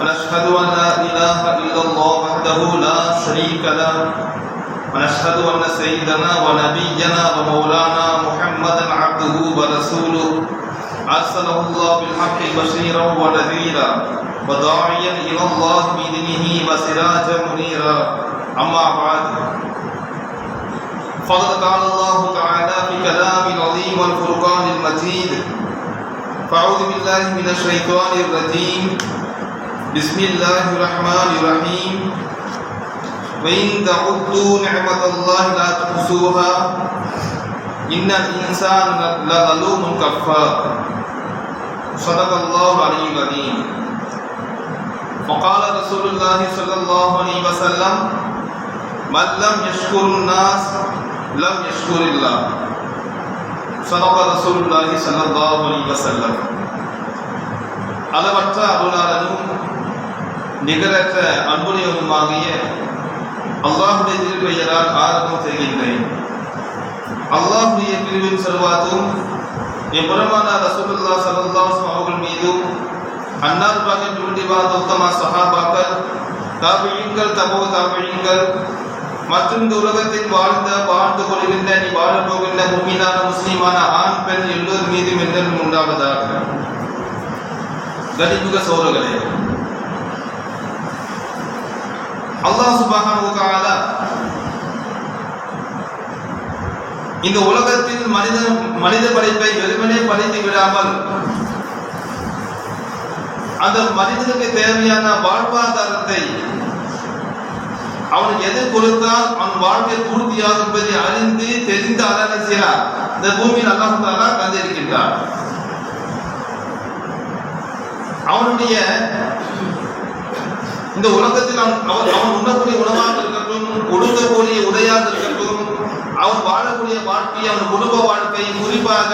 ونشهد أن لا إله إلا الله وحده لا شريك له. ونشهد أن سيدنا ونبينا ومولانا محمدا عبده ورسوله. أرسله الله بالحق بشيرا ونذيرا وداعيا إلى الله بإذنه وسراجا منيرا. أما بعد، فقد قال الله تعالى في كلام العظيم والفرقان المجيد فأعوذ بالله من الشيطان الرجيم. بسم الله الرحمن الرحيم وإن تعدوا نعمة الله لا تحصوها إن الإنسان لظلوم كفار صدق الله العلي العظيم وقال رسول الله صلى الله عليه وسلم من لم يشكر الناس لم يشكر الله صدق رسول الله صلى الله عليه وسلم அளவற்ற அருளாளனும் நிகரற்ற அன்புடையவனுமாகிய அல்லாஹுடைய திருப்பெயரால் ஆரம்பம் செய்கின்றேன். அல்லாஹுடைய பிரிவின் செல்வாத்தும் எம்பெருமான ரசூலுல்லா சல்லல்லாஹு அவர்கள் மீதும் அன்னார் பாகின் நூண்டிபாத் உத்தம சஹாபாக்கள் தாபியங்கள் தபோ தாபியங்கள் மற்றும் இந்த உலகத்தில் வாழ்ந்த வாழ்ந்து கொள்கின்ற நீ வாழப் போகின்ற முக்கியமான முஸ்லீமான ஆண் பெண் எல்லோர் மீதும் என்றும் உண்டாவதாக? கனிமுக சோழர்களே அல்லாஹ் சுபான இந்த உலகத்தில் மனித மனித படைப்பை வெறுமனே படைத்து விடாமல் அந்த மனிதனுக்கு தேவையான வாழ்வாதாரத்தை அவனுக்கு எது கொடுத்தால் அவன் வாழ்க்கை பூர்த்தியாகும் என்பதை அறிந்து தெரிந்து அல்லாஹ் செய்கிறார். இந்த பூமியில் அல்லாஹ் தந்திருக்கின்றார் அவனுடைய இந்த உலகத்தில் அவன் அவன் அவன் உண்ணக்கூடிய உணவாக இருக்கட்டும் கொடுக்கக்கூடிய உடையாக இருக்கட்டும் அவன் வாழக்கூடிய வாழ்க்கை அவன் குடும்ப வாழ்க்கை குறிப்பாக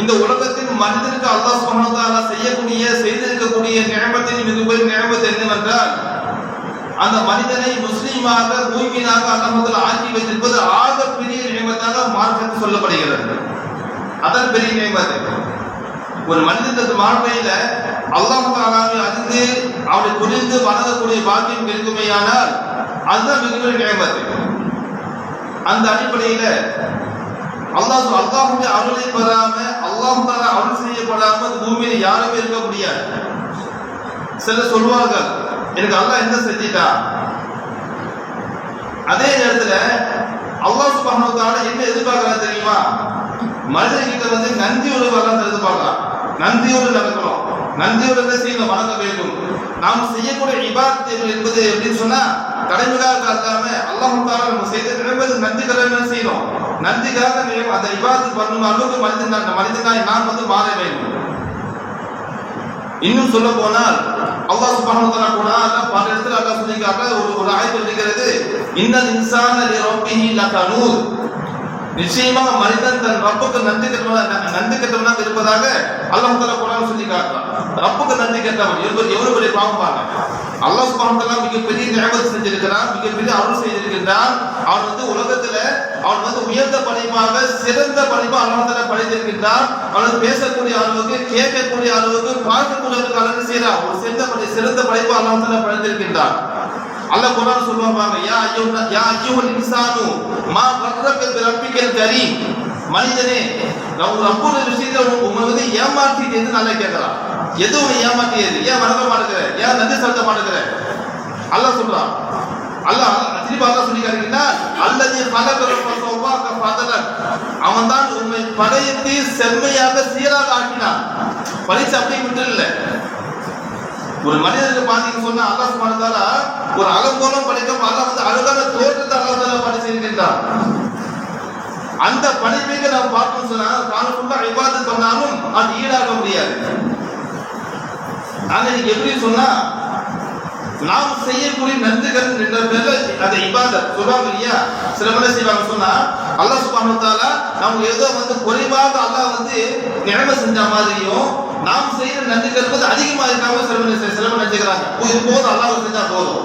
இந்த உலகத்தில் மனிதனுக்கு அல்லாஹ் சுபஹானஹு செய்யக்கூடிய செய்திருக்கக்கூடிய நியமத்தின் மிகப்பெரிய நியமத்து என்னவென்றால் அந்த மனிதனை முஸ்லீமாக மூமினாக அல்லாஹ் ஆக்கி வைத்திருப்பது ஆக பெரிய நியமத்தாக மார்க்கத்தில் சொல்லப்படுகிறது. அதன் பெரிய நியமத்து ஒரு மனிதனுக்கு வாழ்க்கையில அல்லாஹ் தாலாவை அறிந்து அவனை புரிந்து வளரக்கூடிய பாக்கியம் இருக்குமேயானால் அதுதான் மிகப்பெரிய நியமத்து அந்த அடிப்படையில அல்லாஹ் அல்லாஹுடைய அருளை பெறாம அல்லாஹ் தாலா அருள் செய்யப்படாம இந்த பூமியில யாருமே இருக்க முடியாது. சிலர் சொல்வார்கள் எனக்கு அல்லாஹ் என்ன செஞ்சிட்டா? அதே நேரத்துல அல்லாஹ் சுப்ஹானஹு என்ன எதிர்பார்க்கறான் தெரியுமா? மனிதர்கிட்ட வந்து நன்றி உணர்வு எதிர்பார்க்கலாம் நன்றியோடு நடக்கிறோம். நன்றியோடு என்ன செய்யணும் வணங்க வேண்டும். நாம் செய்யக்கூடிய இபாதத்துகள் என்பது எப்படின்னு சொன்னா கடமைக்காக அல்லாம அல்லாஹ் நம்ம செய்த நினைப்பது நன்றி கடமை செய்யணும் நன்றிக்காக அந்த இபாதத்து பண்ணும் அளவுக்கு மனிதன் நான் மனிதனாய் நான் வந்து மாற வேண்டும். இன்னும் சொல்ல போனால் அல்லாஹ் சுப்ஹானஹு வ தஆலா கூட பல இடத்துல அல்லாஹ் சொல்லிக்காக ஒரு ஒரு ஆயத்து இருக்கிறது இன்னல் இன்சான லிரப்பிஹி லகனூர். நிச்சயமாக மனிதன் தன் ரப்புக்கு நன்றி கெட்டவனாக நன்றி கெட்டவனாக இருப்பதாக அல்லாஹ் தலா குரான் சொல்லி காட்டுறான். ரப்புக்கு நன்றி கெட்டவன். எவ்வளவு எவ்வளவு பெரிய பாவம் பாருங்க அல்லாஹ் சுபான் மிகப்பெரிய நியமத் செஞ்சிருக்கிறான் மிகப்பெரிய அருள் செய்திருக்கின்றான். அவன் வந்து உலகத்துல அவன் வந்து உயர்ந்த படைப்பாக சிறந்த படைப்பாக அல்லாஹ் தலா படைத்திருக்கின்றான். அவன் பேசக்கூடிய அளவுக்கு கேட்கக்கூடிய அளவுக்கு பார்க்கக்கூடிய அளவுக்கு அழகு செய்யறான் ஒரு சிறந்த படை சிறந்த படைப்பாக அல்லாஹ் தலா படைத்திருக்கின்றான். அல்லாஹ் குர்ஆன் சொல்லுவாங்க யா அய்யுஹ யா அய்யுஹல் இன்சானு மா கர்ரக பி ரப்பிக்கல் கரீம் மனிதனே நம்ம ரப்புடைய விஷயத்தை உங்களை வந்து ஏமாற்றிட்டு எது நல்லா கேட்கலாம் எதுவும் ஏமாற்றியது ஏன் வணங்க மாட்டேங்கிற ஏன் நன்றி செலுத்த மாட்டேங்கிற அல்லாஹ் சொல்றான். அல்லாஹ் திருப்பி அல்லாஹ் சொல்லி காட்டுகிறார் அல்லது அவன் தான் உண்மை படையத்தை செம்மையாக சீராக ஆக்கினான். பரிசு அப்படி விட்டு இல்லை. ஒரு மனிதனுக்கு பாத்தீங்கன்னு சொன்னா அல்லாஹ் சுப்ஹானஹு ஒரு அலங்கோலம் படைக்கும் அல்லாஹ் வந்து அழகான தோற்றத்தை அல்லாஹ் தஆலா படைச்சிருக்கின்றான் அந்த படைப்பைக்கு நாம் பார்த்தோம் சொன்னா காலம் ஃபுல்லா இபாதத் பண்ணாலும் அது ஈடாக முடியாது. ஆனா நீங்க எப்படி சொன்னா நாம் செய்யக்கூடிய நன்றிகள் என்ற பேர்ல அதை இபாதத் சொல்லுவாங்க இல்லையா சில முறை செய்வாங்க. சொன்னா அல்லாஹ் சுப்ஹானஹு வ நம்ம ஏதோ வந்து குறைவாக அல்லாஹ் வந்து நிலைமை செஞ்ச மாதிரியும் நாம் செய்யற நன்றிகள் வந்து அதிகமா இருக்காம சில முறை சில முறை நினைச்சுக்கிறாங்க இது போதும் அல்லாஹ் செஞ்சா போதும்.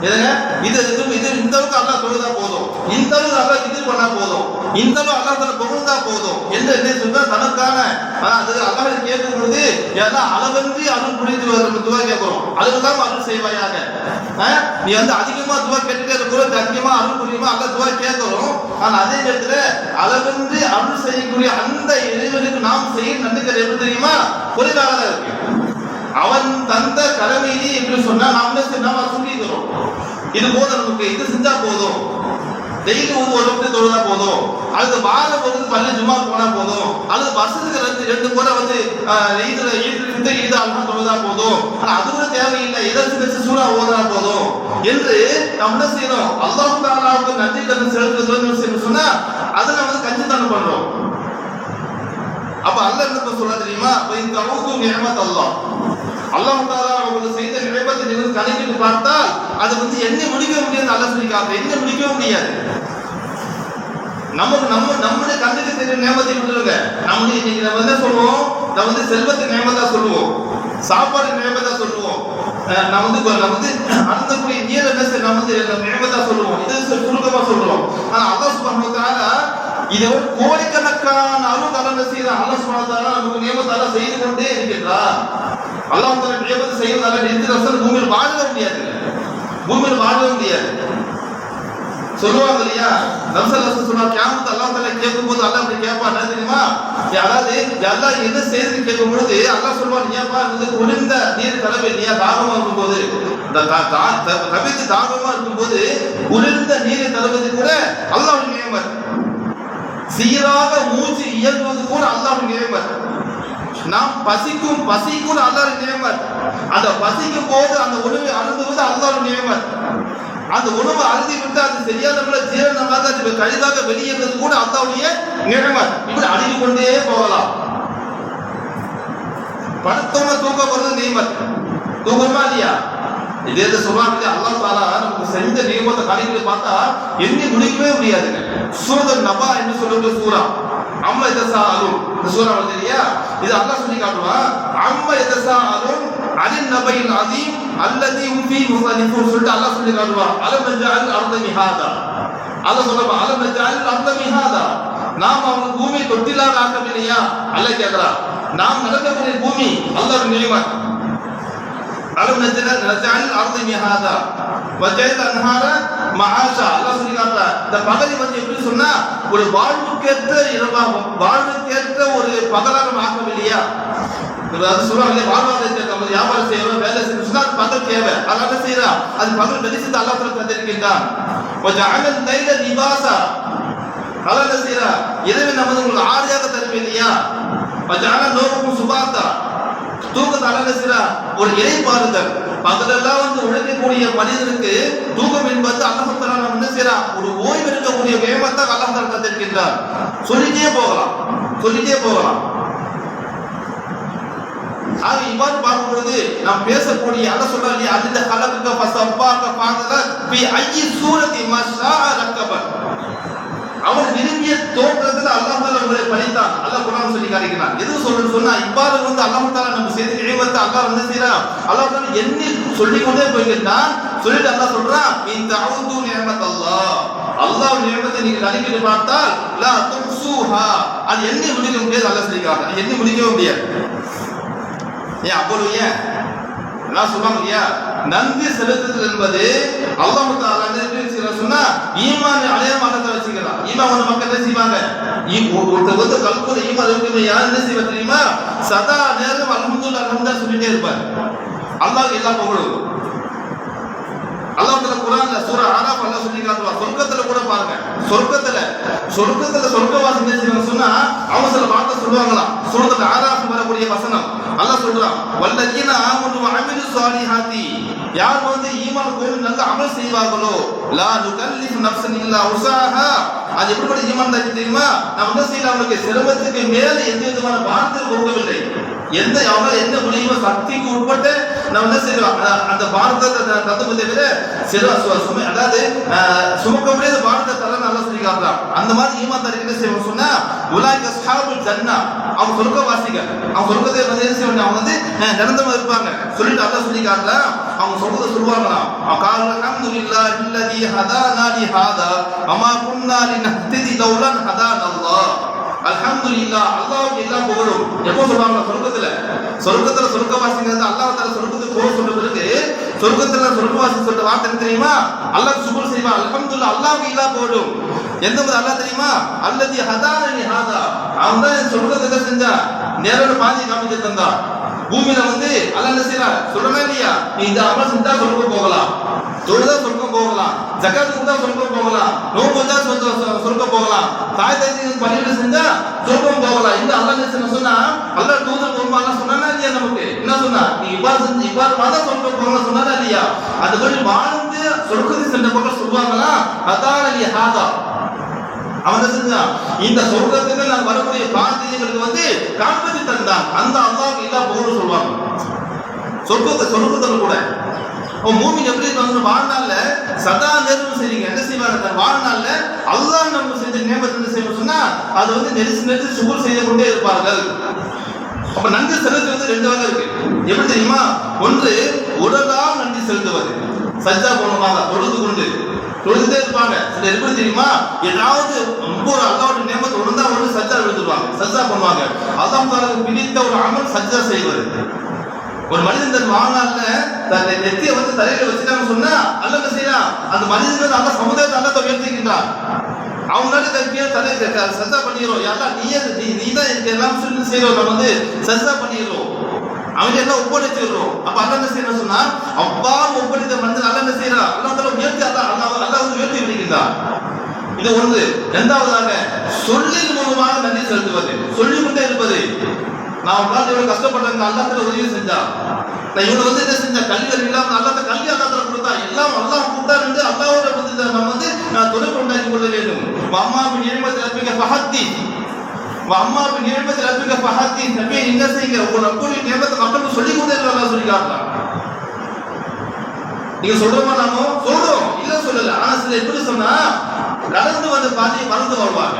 எதுங்க? இது இது இது இந்த அளவுக்கு அல்லா தொழுதா போதும். இந்த அளவுக்கு அல்லா இது பண்ணா போதும். இந்த அளவு அல்லாஹ் தஆலா புகழ்ந்தா போதும். என்று என்ன சொன்னா தனக்கான அது அல்லாஹ் கேட்கும் பொழுது ஏன்னா அளவின்றி அருள் புரிந்து வரும் துவா கேட்கிறோம். அதுதான் அருள் செய்வாயாக. ஆ? நீ வந்து அதிகமா துவா கேட்டுட்டே இருக்கிறோம் அதிகமா அருள் புரியுமா? அல்ல துவா கேட்கிறோம். ஆனா அதே நேரத்துல அளவின்றி அருள் செய்யக்கூடிய அந்த இறைவனுக்கு நாம் செய்ய நன்றிகள் எப்படி தெரியுமா? குறைவாக தான் இருக்கு. அவன் தந்த கடமையிலே என்று சொன்னால் நாம் என்ன செய்ய- சொல்லிக்கிறோம் இது போதும் நமக்கு. இது செஞ்சா போதும். டெய்லி ஒரு ஒரு தொழுதா போதும். அது வாரம் ஒரு பள்ளி ஜும்மா போனா போதும். அது வருஷத்துக்கு ரெண்டு ரெண்டு முறை வந்து இதுல ஈதுல இது இந்த அல்மா தொழுதா போதும். ஆனா அது கூட தேவையில்லை. எதை சின்ன சூறா ஓதுனா போதும். என்று நம்ம என்ன செய்யணும்? அல்லாஹ் தாலாவுக்கு நன்றி கடன் செலுத்துறது சொன்னா அதை நம்ம வந்து கஞ்சித்தனம் பண்றோம். அப்ப அல்லாஹ் என்ன சொல்ல தெரியுமா? இந்த அவுது நியமத் அல்லாஹ். அல்லாஹ் தாலா அவங்களுக்கு செய்த நிலைப்பத்தை நீங்கள் கணக்கிட்டு பார்த்தால் அது வந்து என்ன முடிக்க முடியாது அல்ல சொல்லி காட்டுற என்ன முடிக்க முடியாது. நமக்கு நம்ம நம்முடைய கண்ணுக்கு தெரியும் நியமத்தை விட்டுருங்க. நம்முடைய இன்னைக்கு நம்ம என்ன சொல்லுவோம்? நம்ம வந்து செல்வத்தை நியமத்தா சொல்லுவோம். சாப்பாடு நியமத்தா சொல்லுவோம். அஹ் நான் வந்து நான் வந்து அருந்தக்கூடிய நீர் என்ன செய்ய நம்ம வந்து நியமத்தா சொல்லுவோம். இது சுருக்கமா சொல்லுவோம் ஆனா அல்லாஹ் சுப்ஹானஹு இதை கோடிக்கணக்கான அருள் தரங்க செய்த அல்லாஹ் சுப்ஹானஹு வ நமக்கு நியமத்தால செய்து கொண்டே இருக்கின்றார். அல்லாஹ் தஆலா நியமத்தை செய்வதால எந்த ரசல் பூமியில் வாழவே முடியாது. பூமியில் வாழவே முடியாது. சொல்லுவாங்க இல்லையா? நம்சல் ரசூல் சொன்னா கியாமத் அல்லாஹ் கேட்கும் கேட்கும்போது அல்லாஹ் அப்படி கேட்பான். என்ன தெரியுமா? அதாவது அல்லாஹ் என்ன செய்து கேட்கும் பொழுது அல்லாஹ் சொல்வான் ஏன்பா இருந்தது ஒளிந்த நீர் தலைமை இல்லையா தாகமா இருக்கும்போது. இந்த தா- தா- த- தவித்து இருக்கும்போது குளிர்ந்த நீரை தருவது கூட அல்லாஹ் நியமத் சீராக மூச்சு இயங்குவது கூட அல்லாஹ் நியமர் நாம் பசிக்கும் பசி கூட அல்லாஹ் நியமர் அந்த பசிக்கும் போது அந்த உணவை அருந்துவது அல்லாஹ் நியமர் அந்த உணவு அருந்தி விட்டு அது சரியான முறையில் ஜீரணமாக அது கழிதாக வெளியேறது கூட அல்லாவுடைய நியமர் இப்படி அணுகி கொண்டே போகலாம். படுத்தவங்க தூக்கம் வருது நியமர் தூக்கமா இல்லையா? இதே இது சொல்றாங்க அல்லாஹ் தாலா நமக்கு செஞ்ச நியமத்தை கணக்கிட்டு பார்த்தா எண்ணி முடிக்கவே முடியாதுங்க. சூரத் நபா என்று சொல்லக்கூடிய சூரா அம்மா எதசா அருண் இந்த சூரா வருது இல்லையா? இது அல்லாஹ் சொல்லி காட்டுவான் அம்மா எதசா அருண் அலின் நபையின் அதீம் அல்லதி உம்பி முசனிஃபுன் சொல்லிட்டு அல்லாஹ் சொல்லி காட்டுவான் அலம் நஜால் அர்த மிஹாதா. அல்லாஹ் சொல்லுவான் அலம் நஜால் அர்த மிஹாதா. நாம் அவனுக்கு பூமி தொட்டிலாக ஆக்கவில்லையா? அல்ல கேட்கிறான். நாம் நடக்கக்கூடிய பூமி அல்லாஹ் நியமன் அலம் நஜ்ல நஜால் அர்த மிஹாதா வஜைல் அன்ஹார மஆஷா அல்லாஹ் சொல்லி இந்த பகலை வந்து எப்படி சொன்னா ஒரு வாழ்வுக்கேற்ற இரவாகும் வாழ்வுக்கேற்ற ஒரு பகலாக நம்ம ஆக்கவில்லையா அது சொல்றாங்க வாழ்வாதாரத்தை நம்ம வியாபாரம் செய்யணும் வேலை செய்யணும் சொன்னா அது பகல் தேவை அதனால செய்யறா அது பகல் வெளிச்சத்தை அல்லாஹ் தஆலா தந்திருக்கின்றான் வஜஅல லைல லிபாசா அல்லாஹ் என்ன செய்யறா இரவு நமது உங்களுக்கு ஆரியாக தருவேன் இல்லையா வஜஅல நோக்கும் சுபாத்தா தூக்கத்தை அல்லாஹ் என்ன செய்யறா ஒரு இறை பாருங்கள். பகலெல்லாம் வந்து உழைக்கக்கூடிய மனிதனுக்கு தூக்கம் என்பது அல்லாஹ் என்ன செய்யறான் ஒரு ஓய்வு இருக்கக்கூடிய வேமத்தை அல்லாஹ் தந்திருக்கின்றார். சொல்லிட்டே போகலாம். சொல்லிட்டே போகலாம். ஆக இவ்வாறு பார்க்கும் பொழுது நாம் பேசக்கூடிய அல்ல சொல்றாங்க அந்த கலக்குக்க பசப்பாக்க பார்த்ததா பி ஐயி சூரத்தி மஷா ரக்கபர் அவன் விரும்பிய தோற்றத்தில் அல்லாஹ் தாலா உங்களை படைத்தான் அல்லாஹ் குரான் சொல்லி காரிக்கிறான் எது சொல்றது சொன்னா இவ்வாறு வந்து அல்லாஹ் தாலா நம்ம செய்து நினைவத்தை அல்லாஹ் வந்து செய்யறான் அல்லாஹ் தாலா எண்ணி சொல்லி கொண்டே போய்கிட்டான் சொல்லிட்டு அல்லாஹ் சொல்றான் இந்த அவுது நியமத் அல்லாஹ் அல்லாஹ் நியமத்தை நீங்க கணக்கிட்டு பார்த்தால் லா துக்ஸூஹா அது எண்ணி முடிக்க முடியாது அல்லாஹ் சொல்லி காட்டுறான். எண்ணி முடிக்கவே முடியாது. ஏன் அவ்வளவு ஏன்? நான் சொல்லுவாங்க இல்லையா? நன்றி செலுத்துதல் என்பது அல்லாஹ் தாலா என்ன சொன்னா ஈமான் அடையாளமாக வச்சுக்கலாம் ஈமான் ஒன்று மக்கள் என்ன செய்வாங்க? ஈ- ஒரு- ஒருத்தர் வந்து கல்புல ஈமான் இருக்குமே யார் என்ன செய்வா தெரியுமா? சதா நேரம் அல்ஹம்துலில்லாஹ் அல்ஹம்துலில்லாஹ் சொல்லிட்டே இருப்பார். அல்லாஹ் எல்லாம் புகழும். அல்லாஹ்ல குரான்ல சூரா ஆராஃப் அல்லாஹ் சொல்லி சொர்க்கத்துல கூட பாருங்க. சொர்க்கத்துல சொர்க்கத்துல சொர்க்கவாசம் என்ன சொன்னா அவங்க சில வார்த்தை சொல்லுவாங்களாம். சூரத்துல ஆராஃப் வரக்கூடிய வசனம். அல்லாஹ் சொல்றான் வல்லதீன ஆமனு வஅமிலு ஸாலிஹாத்தி. யார் வந்து ஈமான் கோயில் நல்ல அமல் செய்வார்களோ லா நுகல்லிஃப் நஃப்ஸன் இல்லா உஸாஹா அது எப்படிப்பட்ட ஈமான் தான் தெரியுமா? நம்ம என்ன செய்யலாம் அவங்களுக்கு சிரமத்துக்கு மேல எந்த விதமான வார்த்தை கொடுக்கவில்லை. எந்த அவங்க எந்த மொழியுமே சக்திக்கு உட்பட்டு நம்ம என்ன செய்யலாம்? அந்த பாரதத்தை தத்துவத்தை விட சில சுமை அதாவது சுமக்க முடியாத பாரதத்தை தர நல்லா சொல்லி அந்த மாதிரி ஈமான் தான் என்ன செய்வோம் சொன்னா உலாய்க்க சாபு ஜன்னா. அவங்க சொர்க்கவாசிகள் அவங்க சொர்க்கத்தை வந்து என்ன செய்வாங்க? அவங்க வந்து நிரந்தரமா இருப்பாங்க. சொல்லிட்டு நல்லா சொல்லி அவங்க சொல்றதை சொல்லுவாங்களாம் கால் அல்ஹம்துலில்லாஹி இல்லதி ஹதானா லி ஹாதா அமா குன்னா நத்திதி லௌலா ஹதா அல்லாஹ் அல்ஹம்துலில்லாஹ் அல்லாஹ்வுக்கு எல்லா புகழும். எப்போ சொல்றாங்க சொர்க்கத்துல. சொர்க்கத்துல சொர்க்கவாசிங்க வந்து அல்லாஹ் தஆலா சொர்க்கத்துக்கு போக சொன்ன பிறகு சொர்க்கத்துல சொர்க்கவாசி சொல்ற வார்த்தை தெரியுமா? அல்லாஹ் சுபுர் செய்வான் அல்ஹம்துலில்லாஹ் அல்லாஹ்வுக்கு எல்லா புகழும். எந்த மாதிரி அல்லாஹ் தெரியுமா? அல்லதி ஹதானி ஹாதா. அவன் தான் என் சொர்க்கத்தை நேரோட பாதி காமிச்சு தந்தான். பூமியில வந்து அல்லாஹ் என்ன செய்யறான்? சொல்றனா இல்லையா? நீ இந்த அமல் செஞ்சா சொர்க்கம் போகலாம். தொழுதா சொர்க்கம் போகலாம். ஜக்காத் செஞ்சா சொர்க்கம் போகலாம். நோன்பு வந்தா சொர்க்க- சொர்க்கம் போகலாம். தாய் தந்தை பள்ளியில செஞ்சா சொர்க்கம் போகலாம். இந்த அல்ல என்ன சொன்னா அல்ல தூதர் போகும்போது சொன்னா இல்லையா நமக்கு? என்ன சொன்னா? நீ இவ்வாறு செஞ்சு இவ்வாறு பார்த்தா சொர்க்கம் போகலாம் சொன்னானா இல்லையா? அது மாதிரி வாழ்ந்து சொர்க்கத்தை சென்ற பக்கம் சொல்லுவாங்களா? அதான் இல்லையா ஹாதா. அவன் என்ன செஞ்சான் இந்த சொர்க்கத்துக்கு நான் வரக்கூடிய பாரதியங்களுக்கு வந்து காண்பதி தந்தான். அந்த அல்லாவுக்கு எல்லா பொருளும் சொல்லுவாங்க சொர்க்கத்தை சொர்க்கத்தில் கூட. அவன் எப்படி வந்து வாழ்நாள்ல சதா நேர்வு செய்றீங்க என்ன செய்வாங்க தன் வாழ்நாள்ல அல்லாஹ் நம்ம செஞ்ச நேமத்தை என்ன செய்யணும் சொன்னா அது வந்து நெரிசு நெரிசு சுகுர் செய்து கொண்டே இருப்பார்கள். அப்ப நன்றி செலுத்துவது ரெண்டு வகை இருக்கு. எப்படி தெரியுமா? ஒன்று உடலால் நன்றி செலுத்துவது. சஜ்ஜா பண்ணுவாங்க தொழுது கொண்டு தொழுதுட்டே இருப்பாங்க. சில எப்படி தெரியுமா? ஏதாவது ரொம்ப ஒரு அல்லாவோட நேமத்தை ஒழுங்கா ஒன்று சஜ்ஜா எழுதுவாங்க சஜ்ஜா பண்ணுவாங்க அல்லாம் தாலாவுக்கு பிடித்த ஒரு அமல் சஜ்ஜா செய்வது ஒரு மனிதன் தன் வாழ்நாள்ல தன் நெத்திய வந்து தலையில வச்சுட்டாங்க சொன்னா அல்ல என்ன செய்யறான் அந்த மனிதன் அந்த சமுதாயத்தை அல்லத்தை உயர்த்திக்கின்றான் அவங்களால தன் தலை சஜா பண்ணிடுறோம். யாரா நீயே நீ நீ தான் எனக்கு எல்லாம் சொல்லி செய்யறோம். நம்ம வந்து சஜா பண்ணிடுறோம். அவங்க எல்லாம் ஒப்படைச்சிடுறோம் அப்ப அல்ல என்ன செய்யணும் சொன்னா அப்பா ஒப்படைத்த மனிதன் அல்ல என்ன செய்யறா? அல்லா தலை உயர்த்தி அல்ல அல்லா அல்லா வந்து உயர்த்தி விடுகின்றான் இது ஒன்று. இரண்டாவதாக சொல்லின் மூலமாக நன்றி செலுத்துவது. சொல்லி கொண்டே இருப்பது. நான் உங்களால் எவ்வளவு கஷ்டப்பட்டேன் அல்லா அல்லாத்துல உதவி செஞ்சா. நான் இவனை வந்து என்ன செஞ்சா? கல்வி இல்லாம அல்லாத கல்வி அல்லாத்துல கொடுத்தா. எல்லாம் அல்லாஹ் கூட்டா இருந்து அல்லாவோட வந்து இதை நம்ம வந்து நான் தொடர்பு உண்டாக்கி கொள்ள வேண்டும். அம்மாவின் நியமத்தை ரப்பிக்க பகத்தி. அம்மா நியமத்தை ரப்பிக்க பகத்தி நபியை என்ன செய்யுங்க? உங்க ரப்புடைய நியமத்தை மக்களுக்கு சொல்லி கொண்டே இருக்கலாம் சொல்லி காட்டலாம் நீங்க சொல்றோமா நாமோ சொல்றோம். இல்ல சொல்லல. ஆனா சில எப்படி சொன்னா கடந்து வந்த பாதையை மறந்து வாழ்வாங்க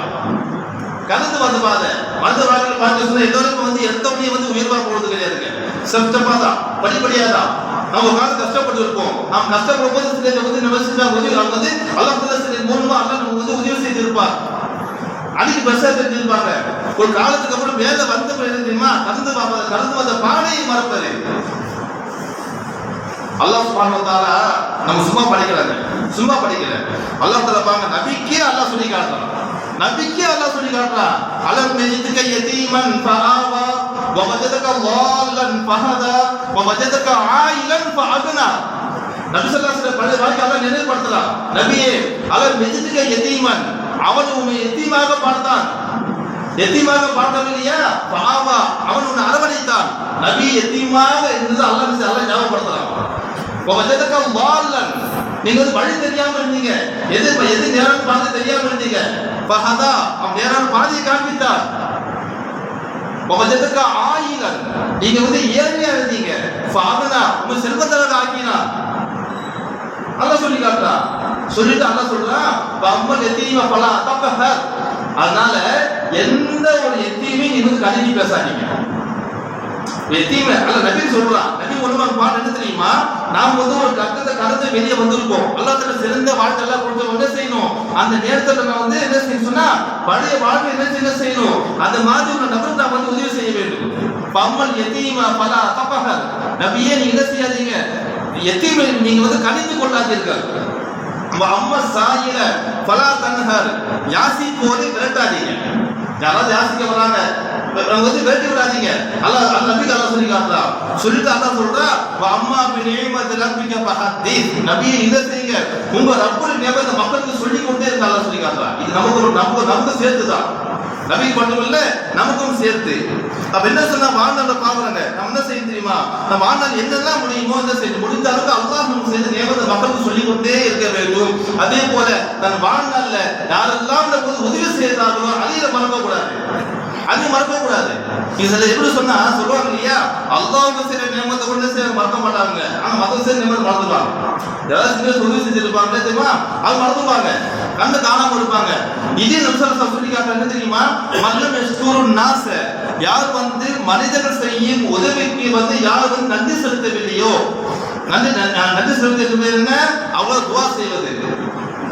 கடந்து வந்து பாதை மறந்து வாழ்க்கை பார்த்து சொன்னா எல்லோருக்கும் வந்து எந்த வழியும் வந்து உயிர்வா போறது கிடையாதுங்க சப்தமா தான் படிப்படியா தான். நம்ம ஒரு காலம் கஷ்டப்பட்டு இருப்போம் நாம் கஷ்டப்படும் போது சில வந்து நம்ம செஞ்சா உதவி. அவங்க வந்து அல்லாஹ் சில மூலமா அல்லாஹ் நமக்கு வந்து உதவி செய்திருப்பார். அதுக்கு பெருசா தெரிஞ்சிருப்பாங்க ஒரு காலத்துக்கு அப்புறம் மேல வந்த தெரியுமா? கடந்து கடந்து வந்த பாடையை மறப்பது அல்லாஹ் சுபானத்தாலா நம்ம சும்மா படிக்கிறாங்க சும்மா படிக்கல. அல்லாஹ் தரப்பாங்க பாங்க நபிக்கே அல்லாஹ் சொல்லி காட்டுறான். நபிக்கே அல்லாஹ் சொல்லி காட்டுறான். அலர் மெஜிதுக்க யதீமன் ஃபஹாவா வவஜதக வால்லன் ஃபஹதா வவஜதக ஆயிலன் ஃபஅகனா. நபி ஸல்லல்லாஹு அலைஹி வஸல்லம் பழைய வாழ்க்கை அல்லாஹ் நினைவுபடுத்தலாம் நபியே அலர் மெஜிதுக்க யதீமன் அவன் உன்னை எத்தீமாக பார்த்தான்? எத்தீமாக இல்லையா? பாவா அவன் உன்னை அரவணைத்தான். நபி எத்தீமாக இருந்தது அல்லாஹ் அல்லாஹ் ஞாபகப்படுத்தலாம். வஜதகம் வால்லன். நீங்க வந்து வழி தெரியாம இருந்தீங்க. எது எது நேரம் பார்த்து தெரியாம இருந்தீங்க? பஹதா அவன் நேரம் பாதையை காண்பித்தார் வஜதக ஆயிலன். நீங்க வந்து ஏழ்மையா இருந்தீங்க. ஃபாதனா உங்க செல்வத்தரக ஆக்கினார் அல்லாஹ் சொல்லி காட்டுறா. சொல்லிட்டு அல்லாஹ் சொல்றான் அம்மன் எத்தீம பலா தப்பஹர் அதனால எந்த ஒரு எத்தீமே நீங்க வந்து கணினி பேசாதீங்க. எத்தீமை அல்ல நபி சொல்றான் நபி ஒண்ணுமா பாட்டு என்ன தெரியுமா? நாம் வந்து ஒரு கட்டத்தை கடந்து வெளியே வந்திருக்கோம். அல்லாத்துல சிறந்த வாழ்க்கை எல்லாம் கொடுத்து என்ன செய்யணும்? அந்த நேரத்துல நான் வந்து என்ன செய்ய சொன்னா பழைய வாழ்க்கை என்ன என்ன செய்யணும்? அந்த மாதிரி ஒரு நபர் நான் வந்து உதவி செய்ய வேண்டும். பம்மல் எத்தீமா பலா தப்பகர் நபியே நீங்க என்ன செய்யாதீங்க? எத்தீமை நீங்க வந்து கணிந்து கொள்ளாதீர்கள். அம்மா சாயில பலா தன்ஹர். யாசி போதை விரட்டாதீங்க. யாராவது யாசிக்க வராங்க அவங்க வந்து விரட்டி விடாதீங்க. அல்லாஹ் அல்ல நபிக்கு அல்லாஹ் சொல்லி காட்டுறா. சொல்லிட்டு அல்லாஹ் சொல்றா வ அம்மா பி நியமத்தி ரப்பிக்க ஃபஹத்தி நபியை இதை செய்யுங்க. உங்க ரப்புடைய நியமத்தை மக்களுக்கு சொல்லி கொண்டே இருக்க அல்லாஹ் சொல்லி காட்டுறா. இது நமக்கு ஒரு நம்ம நமக்கு சேர்த்துதான் நபிக்கு மட்டுமல்ல நமக்கும் சேர்த்து. அப்ப என்ன சொன்னா வாழ்நாள பாக்குறாங்க நம்ம என்ன செய்ய தெரியுமா? நம்ம வாழ்நாள் என்னெல்லாம் முடியுமோ என்ன செய்ய முடிந்த அளவுக்கு அல்லாஹ் நமக்கு செய்த நியமத்தை மக்களுக்கு சொல்லிக் கொண்டே இருக்க வேண்டும். அதே போல தன் வாழ்நாள்ல யாரெல்லாம் போது உதவி செய்தார்களோ அதையும் மறக்க கூடாது. அது மறக்க கூடாது. இதுல எப்படி சொன்னா சொல்லுவாங்க இல்லையா? அல்லாவுக்கு சில நியமத்தை கொண்டு செய்ய மறக்க மாட்டாங்க ஆனா மதம் செய்யற நியமத்தை மறந்துடுவாங்க. ஏதாவது உதவி செஞ்சிருப்பாங்க தெரியுமா? அது மறந்துடுவாங்க. கண்ணு தானம் கொடுப்பாங்க. இதே நிமிஷம் சொல்லி காட்டுறாங்க தெரியுமா? மல்லம் எஸ்தூரு நாச. யார் வந்து மனிதர்கள் செய்யும் உதவிக்கு வந்து யார் வந்து நன்றி செலுத்தவில்லையோ? நன்றி ந- நன்றி செலுத்த என்ன? அவ்வளவு துவா செய்வது.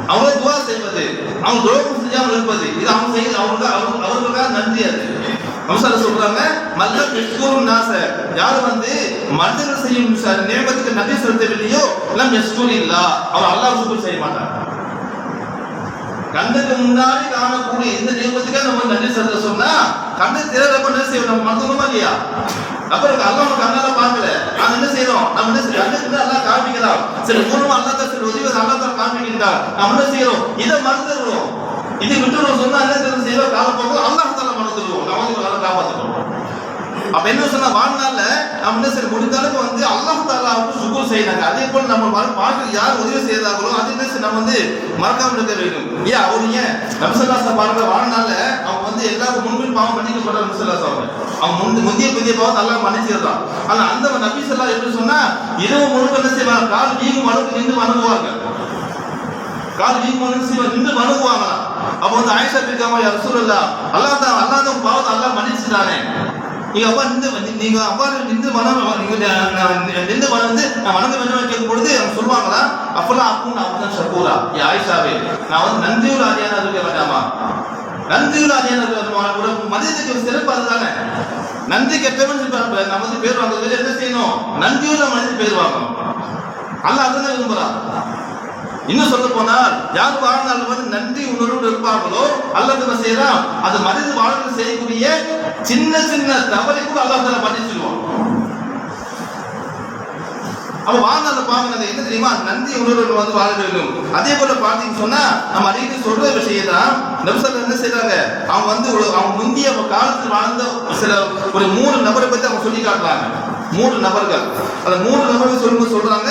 அவ்வளவு துவா செய்வது. அவங்க துரோகம் செய்யாமல் இருப்பது. இது அவங்க செய்ய அவங்க அவங்க அவர்களுக்காக நன்றி அது. நம்சார சொல்றாங்க மல்லம் எஸ்கூரும் நாச. யார் வந்து மனிதர்கள் செய்யும் ச- நியமத்துக்கு நன்றி செலுத்தவில்லையோ? எல்லாம் எஸ்கூர் இல்லா அவர் அல்லாஹ் சுக்குர் செய்ய மாட்டார் கண்ணுக்கு முன்னாடி காணக்கூடிய எந்த நியமத்துக்காக நம்ம நன்றி செலுத்த சொன்னா கண்ணு திறப்ப என்ன செய்வோம் நம்ம மறந்துடுமா இல்லையா அப்புறம் அல்லாஹ் நம்ம கண்ணால பார்க்கல. நான் என்ன செய்யறோம் நம்ம என்ன செய்யறோம் கண்ணுக்கு அல்லாஹ் காமிக்கிறான் சரி மூலமா அல்லாஹ் தான் சில உதவி அல்லாஹ் தான் காமிக்கின்றான் நம்ம என்ன செய்யறோம் இதை மறந்துடுறோம். இதை விட்டுறோம் சொன்னா என்ன செய்யறோம் செய்யறோம் காலப்போக்கில் அல்லாஹ் தால மறந்துடுவோம் நம்ம நல்லா காப்பாத்துறோம் அப்ப என்ன சொன்னா வாழ்நாள்ல நம்ம என்ன சரி முடிந்த அளவுக்கு வந்து அல்லாஹ் தாலாவுக்கு சுகர் செய்யறாங்க. அதே போல நம்ம வாழ்க்கையில் யார் உதவி செய்தாங்களோ அது என்ன நம்ம வந்து மறக்காம இருக்க வேண்டும். ஏன்? அவர் ஏன்? நம்சல்லாச பாருங்க வாழ்நாள்ல அவங்க வந்து எல்லாரும் முன்பின் பாவம் மன்னிக்கப்பட்ட நம்சல்லாச அவங்க அவன் முந்தி முந்தைய புதிய பாவம் நல்லா மன்னிச்சிடுறான் ஆனா அந்த நபி சொல்லா எப்படி சொன்னா இரவு முழுக்க என்ன செய்வாங்க? கால் வீங்கும் அளவுக்கு நின்று வணங்குவாங்க கால் வீங்கும் அளவுக்கு நின்று வணங்குவாங்களாம் அப்ப வந்து ஆயிஷா இருக்காம யார் சொல்லலாம் அல்லாஹ் தான் அல்லாஹ் பாவத்தை அல்லாஹ் மன்னிச்சுட்டானே நீங்க அப்பா நின்று வந்து- நீங்க அப்பா நின்று மனம் நீங்க நின்று மனம் வந்து நான் வணங்க வேண்டும் கேட்கும் பொழுது அவங்க சொல்லுவாங்களா? அப்பெல்லாம் அப்பும் நான் அப்பதான் ஷக்கூரா ஏ ஆயிஷாவே நான் வந்து நந்தியூர் ஆதியான இருக்க வேண்டாமா நந்தியூர் ஆதியான இருக்க வேண்டாமா? ஒரு சிறப்பு அதுதானே. நந்திக்கு கெட்டவன் இப்ப நம்ம வந்து பேர் வாங்குறது என்ன செய்யணும்? நந்தியூர் மனிதன் பேர் வாங்கணும். அல்ல அதுதான் விரும்புறா இன்னும் சொல்ல போனால் யார் வாழ்ந்தாலும் வந்து நன்றி உணர்வோடு இருப்பார்களோ அல்லது செய்யலாம் செய்யறான் அது மனித வாழ்க்கை செய்யக்கூடிய சின்ன சின்ன தவறை கூட அல்லாஹ் மன்னிச்சிருவோம் அவன் அப்ப வாழ்நாள் பாருங்க என்ன தெரியுமா? நன்றி உணர்வோடு வந்து வாழ வேண்டும். அதே போல பார்த்தீங்கன்னு சொன்னா நம்ம அடிக்கடி சொல்ற விஷயம் தான் என்ன செய்றாங்க? அவங்க வந்து அவன் அவங்க முந்தைய காலத்தில் வாழ்ந்த சில ஒரு மூணு நபரை பத்தி அவங்க சொல்லி காட்டுறாங்க. மூன்று நபர்கள். அந்த மூன்று நபர்கள் சொல்லும்போது சொல்றாங்க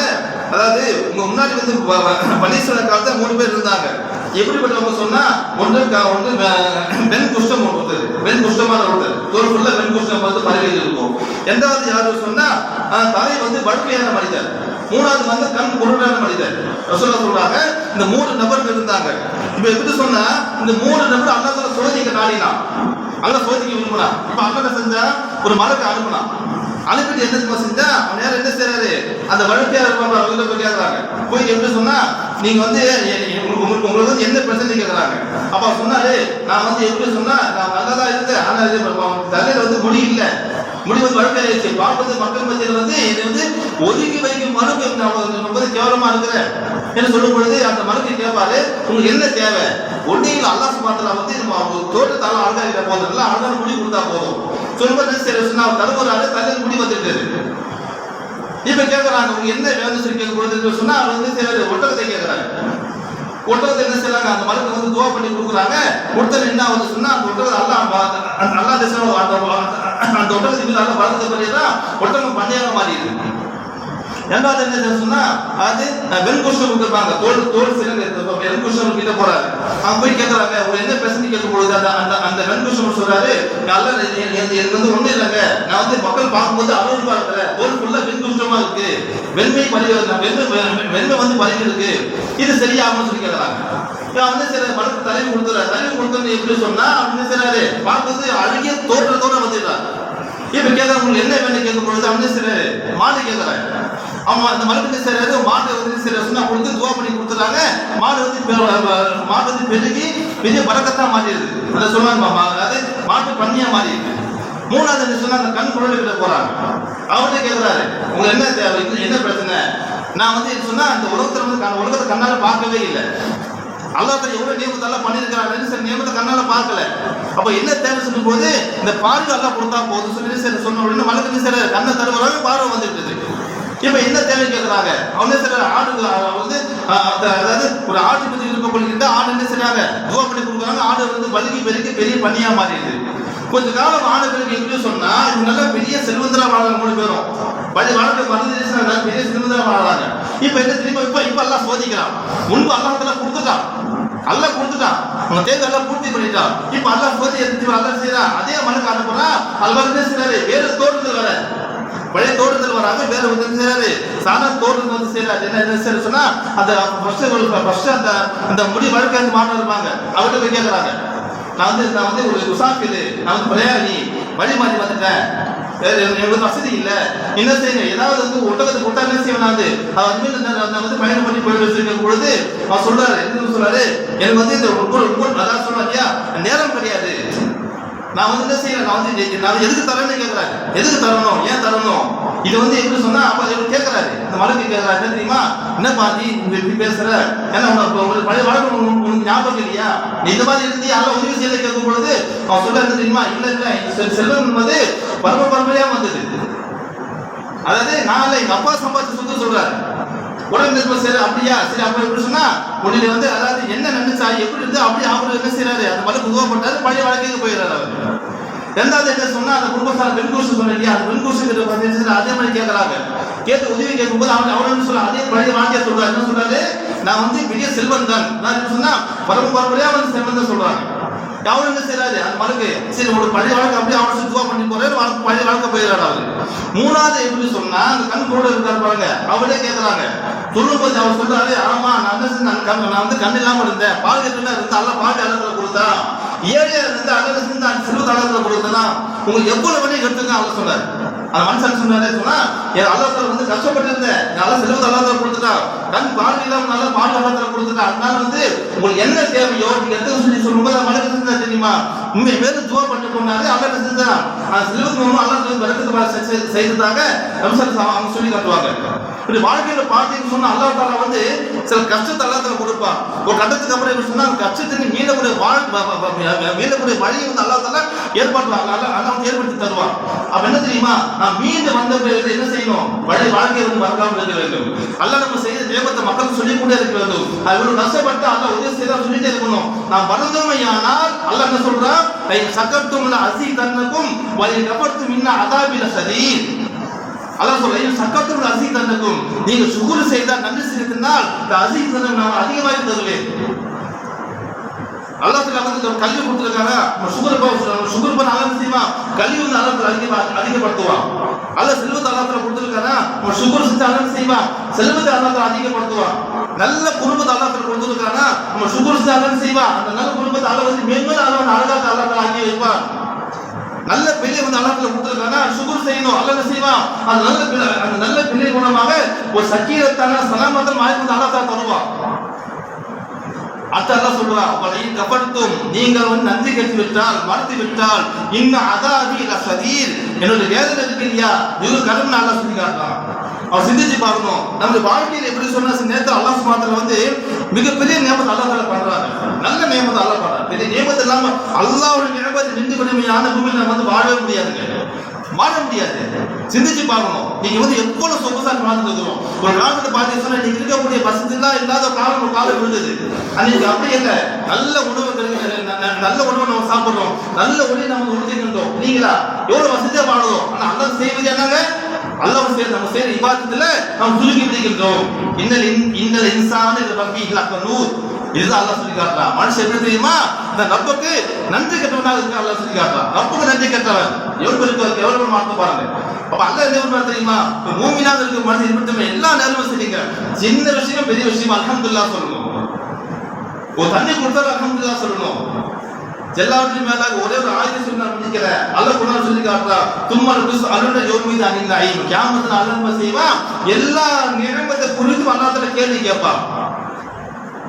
அதாவது உங்க முன்னாடி வந்து வ- காலத்துல மூணு பேர் இருந்தாங்க. எப்படிப்பட்டவங்க சொன்னா ஒன்று க- ஒன்று வெ- வெண் குஷ்டம் ஒருத்தர் வெண் குஷ்டமான ஒருத்தர். ஒரு ஃபுல்லா வெண் குஷ்டம் வந்து பறவைகள் இருக்கும். எந்தாவது யாரு சொன்னா தலை வந்து வழுக்கையான மனிதர். மூணாவது வந்து கண் குருடான மனிதர். சொல்ல சொல்றாங்க இந்த மூணு நபர்கள் இருந்தாங்க. இப்ப எப்படி சொன்னா இந்த மூணு நபர் அல்லாஹ் சோதிக்க நாடினா அங்க சோதிக்க விரும்பினா இப்ப அல்லாஹ் செஞ்சா ஒரு மரத்தை அனுப்புனான். அனுப்பிட்டு என்ன தெரியுமா செஞ்சா அவன் நேரம் என்ன செய்யறாரு அந்த வழக்கையா அவங்க போய் கேட்கறாங்க போய் எப்படி சொன்னா நீங்க வந்து உங்களுக்கு உங்களுக்கு வந்து என்ன பிரச்சனை கேட்கறாங்க அப்ப சொன்னாரு நான் வந்து எப்படி சொன்னா நான் நல்லதா இருந்தேன் ஆனா இது தலையில வந்து முடி இல்ல. முடி வந்து வழக்காயிருச்சு பார்ப்பது மக்கள் மத்தியில் வந்து என்னை வந்து ஒதுக்கி வைக்கும் மனுக்கு நான் ரொம்ப கேவலமா இருக்கிறேன். என்று சொல்லும் பொழுது அந்த மனுக்கு கேட்பாரு உங்களுக்கு என்ன தேவை? ஒன்றையில் அல்லாஹ் சுமாத்திர வந்து நம்ம அவங்க தோட்டத்தால அழகா இருக்கிற போதில்ல அழகான முடி கொடுத்தா போதும். சொல்வது சரி சொன்னா அவர் தருவாரு தலையில் முடி வந்துட்டு இப்ப கேட்கறாங்க உங்க என்ன வேலை சொல்லி கேட்கும் சொன்னா அவர் வந்து சரி ஒட்டகத்தை கேட்கறாங்க ஒட்டகத்தை என்ன செய்யறாங்க அந்த மரத்தை வந்து துவா பண்ணி கொடுக்குறாங்க. ஒருத்தர் என்ன ஆகுது சொன்னா அந்த ஒட்டகத்தை எல்லாம் அந்த அல்லா தேசம் அந்த ஒட்டகத்துக்கு நல்லா வளர்ந்த பிறகுதான் ஒட்டகம் பண்ணையாக மாறி இருக்கு ரெண்டாவது என்ன சொன்னா? அது அஹ், வெண் கொடுத்துருப்பாங்க. தோல் தோல் சிறங்க வெண்குஷம் கிட்ட போறாரு. அவன் போய் கேட்கறாங்க ஒரு என்ன பிரச்சனை கேட்கும் பொழுது அந்த அந்த அந்த வெண்குஷம் சொல்றாரு நல்ல எனக்கு வந்து ஒண்ணும் இல்லைங்க. நான் வந்து மக்கள் பார்க்கும்போது அலுவலகா இருக்கிறேன் தோல் ஃபுல்லா வெண்குஷமா இருக்கு. வெண்மை பதிவு வெண்மை வெண்மை வந்து பதிவு இருக்கு இது சரியாகும்னு சொல்லி கேட்கறாங்க இவன் வந்து சில மனசு தலைவி கொடுத்துறாரு. தலைவி கொடுத்தோன்னு எப்படி சொன்னா அப்படின்னு என்ன பார்க்கும்போது அழகிய தோற்றத்தோட வந்துடுறாரு இப்ப கேட்கறவங்க என்ன வேணும் கேட்கும் பொழுது அப்படின்னு சில மாடு கேட்கறாங்க அவன் அந்த மரத்துக்கு சில மாடு வந்து சில சொன்னா கொடுத்து துவா பண்ணி கொடுத்துறாங்க மாடு வந்து மாடு வந்து பெருகி பெரிய பறக்கத்தான் மாறிடுது. அதை சொன்னாங்க அதாவது மாட்டு பண்ணியா மாறிடுது. மூணாவது என்ன சொன்னா அந்த கண் குழந்தை கிட்ட போறாங்க. அவர்கிட்ட கேட்கிறாரு உங்களுக்கு என்ன தேவை? என்ன பிரச்சனை? நான் வந்து சொன்னா அந்த உலகத்துல வந்து உலகத்தை கண்ணால பார்க்கவே இல்லை. அல்லாஹ் எவ்வளவு நியமத்தெல்லாம் எல்லாம் சில நியமத்தை கண்ணால பார்க்கல. அப்ப என்ன தேவை சொல்லும் போது இந்த பார்வை எல்லாம் கொடுத்தா போதும் சொல்லி சரி சொன்ன உடனே மலக்கு சரி கண்ணை தருவராக பார்வை வந்துட்டு இப்ப என்ன தேவை கேட்கறாங்க அவங்க சில ஆடு வந்து அதாவது ஒரு ஆட்டு பத்தி இருக்கப்படுகின்ற ஆடு என்ன செய்றாங்க? முகம் பண்ணி கொடுக்குறாங்க. ஆடு வந்து வலிக்கு பெருக்கி பெரிய பண்ணியா மாறிடுது. கொஞ்ச காலம் ஆடுகளுக்கு எப்படி சொன்னா இது நல்ல பெரிய செல்வந்தரா வாழ்றாங்க மூணு பேரும். பள்ளி வாழ்க்கை மருந்து பெரிய செல்வந்தரா வாழ்றாங்க. இப்ப என்ன தெரியுமா? இப்ப இப்ப எல்லாம் சோதிக்கிறான். முன்பு அல்லாஹ் கொடுத்துட்டான். அல்ல கொடுத்துட்டான். உங்க தேவை எல்லாம் பூர்த்தி பண்ணிட்டான். இப்ப அல்லாஹ் சோதி எடுத்து அல்லாஹ் செய்யறான். அதே மனுக்கு அனுப்புறான் அல்லாஹ் என்ன செய்யறாரு வேறு தோட்டத்தில் வர பழைய தோட்டத்தில் வராங்க வேற வந்து என்ன செய்யறாரு சாதா தோட்டத்தில் வந்து செய்யறாரு என்ன என்ன செய்யறாரு சொன்னா அந்த ஃபர்ஸ்ட் ஃபர்ஸ்ட் அந்த அந்த முடி வழக்கு வந்து இருப்பாங்க. அவர்கிட்ட போய் கேட்கறாங்க நான் வந்து நான் வந்து ஒரு உசாஃபிது நான் வந்து பிரயாணி வழி மாறி வந்துட்டேன். எங்களுக்கு எனக்கு வசதி இல்லை. என்ன செய்யுங்க? ஏதாவது வந்து ஒட்டகத்துக்கு கொடுத்தா என்ன செய்வேன் நான் அவர் வந்து நான் வந்து பயணம் பண்ணி போயிட்டு வச்சிருக்கும் பொழுது அவர் சொல்றாரு என்ன சொல்றாரு? எனக்கு வந்து இந்த ஒவ்வொரு ஒவ்வொரு அதான் சொல்றாரு இல்லையா? நேரம் கிடையாது. நான் வந்து என்ன செய்யறேன் நான் வந்து நான் எதுக்கு தரேன்னு கேட்கறாரு எதுக்கு தரணும்? ஏன் தரணும்? இது வந்து எப்படி சொன்னா அப்ப கேட்கிறாரு அந்த இந்த மலைக்கு கேட்கறாரு என்ன தெரியுமா? என்ன பாதி உங்க இப்படி பேசுற? ஏன்னா உனக்கு உங்களுக்கு பழைய வழக்கு உனக்கு ஞாபகம் இல்லையா? நீ இந்த மாதிரி இருந்து யாரும் உதவி செய்ய கேட்கும் பொழுது அவன் சொல்ல என்ன தெரியுமா? இல்ல இல்ல செல்வம் என்பது பரம பரம்பரையா வந்தது. அதாவது நான் எங்க அப்பா சம்பாதிச்ச சொத்து சொல்றாரு. உடம்பு என்ன சரி அப்படியா? சரி அப்படி எப்படி சொன்னா உடனே வந்து அதாவது என்ன நினைச்சா எப்படி இருந்து அப்படி அவரு என்ன செய்யறாரு அந்த மலை உருவப்பட்டாரு பழைய வாழ்க்கைக்கு போயிடுறாரு அவர். ரெண்டாவது என்ன சொன்னா அந்த குடும்பத்தார் பெண் குருசு சொன்ன இல்லையா? அந்த பெண் குருசு கிட்ட பார்த்தீங்கன்னா அதே மாதிரி கேட்கறாங்க. கேட்டு உதவி கேட்கும்போது அவன் அவன் என்ன அதே பழைய வாழ்க்கைய சொல்றாரு. என்ன சொல்றாரு? நான் வந்து பெரிய செல்வன் தான். நான் என்ன சொன்னா பரம பரம்பரையா வந்து செல்வன் தான் சொல்றாங்க அவன் என்ன செய்யறாரு அந்த மனுக்கு சரி ஒரு பழைய வழக்கு அப்படியே அவனை சுத்துவா பண்ணி போறாரு வழக்கு பழைய வழக்க போயிடறாரு அவரு. மூணாவது எப்படி சொன்னா அந்த கண் கூட இருக்காரு பாருங்க அவரே கேட்கறாங்க. சொல்லும்போது அவர் சொல்றாரு ஆமா நான் என்ன நான் கண் நான் வந்து கண் இல்லாம இருந்தேன். பால் கட்டுல இருந்தா அல்ல பால் அழகுல கொடுத்தா? ஏழையா இருந்து அழகு இருந்து அந்த சிறுவ அழகுல கொடுத்தனா உங்களுக்கு எவ்வளவு வழி எடுத்துங்க அவர் சொன்னார். அந்த மனுஷன் சொன்னாரே சொன்னா என் அல்லாத்தால வந்து கஷ்டப்பட்டு இருந்தேன் நல்லா செல்வத்தை அல்லாத்தால கொடுத்துட்டா கண் பார்வை நல்ல நல்லா பால் கொடுத்துட்டா அதனால வந்து உங்களுக்கு என்ன தேவையோ நீங்க எடுத்து சொல்லி சொல்லும்போது அந்த மனுஷன் இருந்தா தெரியுமா? உண்மை பேரு துவா பண்ணி போனாரு அல்ல செஞ்சா அந்த செல்வத்து மூலம் அல்லா வரக்கத்து செய்ததாக அவங்க சொல்லி காட்டுவாங்க. இப்படி வாழ்க்கையில பார்த்தீங்கன்னு சொன்னா அல்லா தாலா வந்து சில கஷ்டத்தை அல்லா தாலா கொடுப்பான் ஒரு கட்டத்துக்கு அப்புறம் எப்படி சொன்னா அந்த கஷ்டத்திற்கு மீளக்கூடிய வாழ் மீளக்கூடிய வழியை வந்து அல்லா தாலா ஏற்பாட்டுவாங்க அல்லா வந்து ஏற்படுத்தி தருவான். அப்ப என்ன தெரியுமா? நான் மீண்டு வந்த பிறகு என்ன செய்யணும்? வழி வாழ்க்கையை வந்து மறக்காமல் இருக்க வேண்டும். அல்ல நம்ம செய்த தேவத்தை மக்களுக்கு சொல்லிக்கொண்டே இருக்க வேண்டும். அது ஒரு நஷ்டப்பட்டு அல்ல உதவி செய்தா சொல்லிட்டே இருக்கணும். நான் வளர்ந்தமையானால் அல்ல என்ன சொல்றான்? "லை சக்கர்த்தும் அசி தன்னக்கும் வழி கபர்த்தும் இன்ன அதாபில சரி அதான் சொல்றேன் சக்கத்துள் அசி தந்தக்கும். நீங்க சுகுரு செய்தால் நன்றி செலுத்தினால் இந்த அசி தந்தம் நான் அதிகமாக தருவேன் அல்லாத்துல வந்து ஒரு கல்வி கொடுத்துருக்காங்க சுகர் சுகர் பண்ண அல்ல செய்வா கல்வி வந்து அல்லாத்துல அதிக அதிகப்படுத்துவான். அல்ல செல்வத்தை அல்லாத்துல கொடுத்துருக்காரா? சுகர் செஞ்சு அல்ல செய்வா செல்வத்தை அல்லாத்துல அதிகப்படுத்துவான். நல்ல குடும்பத்தை அல்லாத்துல கொடுத்துருக்காரா? நம்ம சுகர் செஞ்சு அல்ல செய்வா அந்த நல்ல குடும்பத்தை அல்ல வந்து மேன்மேலும் அல்ல அழகாக அல்லாத்துல ஆகி வைப்பான். நல்ல பிள்ளை வந்து அல்லாஹ்ல கொடுத்துருக்காங்க சுகுர் செய்யணும் அல்லாஹ் செய்வான்? அது நல்ல பிள்ளை அந்த நல்ல பிள்ளை மூலமாக ஒரு சக்கீரத்தான சலாமத்தல் மாறி வந்து அல்லாஹ் தான் தருவான். அத்த அல்லாஹ் சொல்றான் வலையின் கபர்த்தும் நீங்கள் வந்து நன்றி கட்டி விட்டால் மறுத்து விட்டால் இன்னும் அதாதி இல்ல என்னுடைய வேதனை இருக்கு இல்லையா இது கடும் அல்லாஹ் சொல்லி அவர் சிந்திச்சு பார்க்கணும். நம்ம வாழ்க்கையில் எப்படி சொன்னா சில நேரத்தில் அல்லாஹ் சுமாத்திர வந்து மிகப்பெரிய நியமத்தை அல்லா தாலா பண்றாங்க. நல்ல நியமத்தை அல்லா பண்றாங்க பெரிய நியமத்தை இல்லாம அல்லாவுடைய நியமத்தை நின்று கொடுமையான பூமியில் நம்ம வந்து வாழவே முடியாதுங்க வாழ முடியாது. சிந்திச்சு பார்க்கணும். நீங்க வந்து எவ்வளவு சொகுசாக வாழ்ந்துட்டு இருக்கிறோம். ஒரு காலத்துல பாத்தீங்கன்னா நீங்க இருக்கக்கூடிய வசதி எல்லாம் இல்லாத காலம் ஒரு காலம் இருந்தது அன்னைக்கு அப்படி இல்லை. நல்ல உணவு ந- நல்ல உணவு நம்ம சாப்பிடுறோம். நல்ல உணவை நம்ம உறுதிக்கின்றோம் நீங்களா? எவ்வளவு வசதியா வாழுறோம். ஆனா அல்லது செய்வது என்னங்க? அல்லாஹ் செய்ய நம்ம செய்யற இபாதத்துல நம்ம சுருக்கிட்டு பிடிக்கின்றோம் இன்னல் இன்- இன்னல் இன்சான் இந்த ரப்பி லக்கனூர் இதுதான் அல்லாஹ் சொல்லி காட்டுறான். மனுஷன் எப்படி தெரியுமா? இந்த ரப்புக்கு நன்றி கட்டவனாக இருக்க அல்லாஹ் சொல்லி காட்டுறான். ரப்புக்கு நன்றி கட்டவன். எவ்வளவு இருக்கு? எவ்வளவு மாற்ற பாருங்க. அப்ப அல்லாஹ் என்ன தெரியுமா? இப்ப மூமினாக இருக்க மனுஷன் இப்படி எல்லா நேரமும் சரிங்க சின்ன விஷயம் பெரிய விஷயம் அலமதுல்லா சொல்லணும் ஒரு தண்ணி கொடுத்தா அலமதுல்லா சொல்லணும் எல்லாவற்றையும் மேலாக ஒரே ஒரு ஆயுதம் சொல்லி நான் அல்ல குரான் சொல்லி காட்டுறா தும்மல் குஸ் அருண்ட யோர் மீது அணிந்த ஐ கியாமத்தில் அல்ல செய்வான் எல்லா நியமத்தை குறித்து அல்லாத்துல கேள்வி கேட்பான்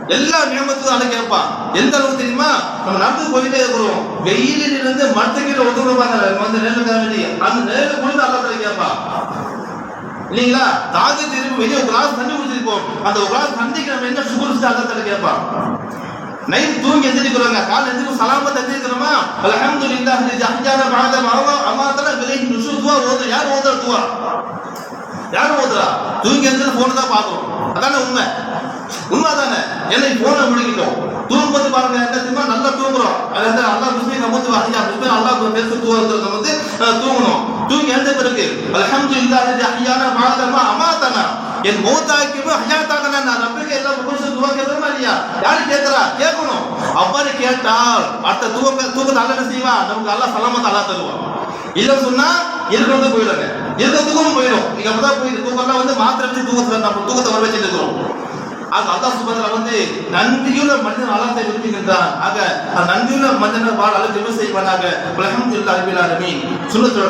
எல்லா நியமத்தையும் அதை கேட்பான் எந்த அளவுக்கு தெரியுமா? நம்ம நடந்து போயிட்டே இருக்கிறோம். வெயிலில் இருந்து மரத்துக்கீழ ஒதுக்குறாங்க வந்து நேரில் வேண்டி அந்த நேரில் குறித்து அல்லாத்துல கேட்பான் இல்லைங்களா? தாக திரும்பி வெளியே ஒரு கிளாஸ் தண்ணி குடிச்சிருப்போம் அந்த ஒரு கிளாஸ் தண்ணிக்கு நம்ம என்ன சுகுரிச்சு அல்லாத்துல கேட்பான் நைட் தூங்கி எந்திரிக்கிறோங்க. கால் எந்திரிக்கும் சலாமத் எந்திரிக்கிறோமா அல்ஹம்துலில்லாஹ் லி ஜஹ்ஜான பாத மாவா அமாத்தல விலை நுசு துவா ஓது யார் ஓதுற துவா? யார் ஓதுறா? தூங்கி எந்திரி போனை தான் பார்க்கணும். அதானே உண்மை. உண்மை தானே என்னை போனை முடிக்கிட்டோம் தூங்கும்போது பாருங்க என்ன தெரியுமா? நல்லா தூங்குறோம். அது வந்து அல்லா முஸ்லீம் கமுத்து வாங்க முஸ்லீம் அல்லா பேசு தூங்குறது வந்து தூங்கணும். தூங்கி எழுந்த பிறகு அல்ஹம்து இல்லாத ஐயான மாதமா அமாத்தனா என் மௌத்தாக்கியமோ ஹயாத்தாகனா நான் நம்பிக்கை எல்லாம் புருஷன் துவா கேட்கறமா இல்லையா யார் கேட்கறா? கேட்கணும். அவ்வாறு கேட்டால் அடுத்த தூக்க தூக்கத்தை அல்ல என்ன செய்வான் நமக்கு நல்லா சலாமத்தை அல்லா தருவான். இல்ல சொன்னா இருக்கிறது போயிடுங்க இருக்க தூக்கம் போயிடும். நீங்க அப்பதான் போயிடு தூக்கம்லாம் வந்து மாத்திரை வச்சு தூக்கத்தை நம்ம தூக்கத்தை வர வச்சுட்டு இருக்கிறோம் ஆக அல்லாஹ் சுபஹானஹு வந்து நன்றியுள்ள மனிதன் அல்லாஹ்வை விரும்புகின்றான். ஆக அந்த நன்றியுள்ள மனிதனை வாழ் அல்லாஹ் ஜெபம் செய்வானாக. அல்ஹம்துலில்லாஹி ரபில் ஆலமீன். சுன்னத்தோட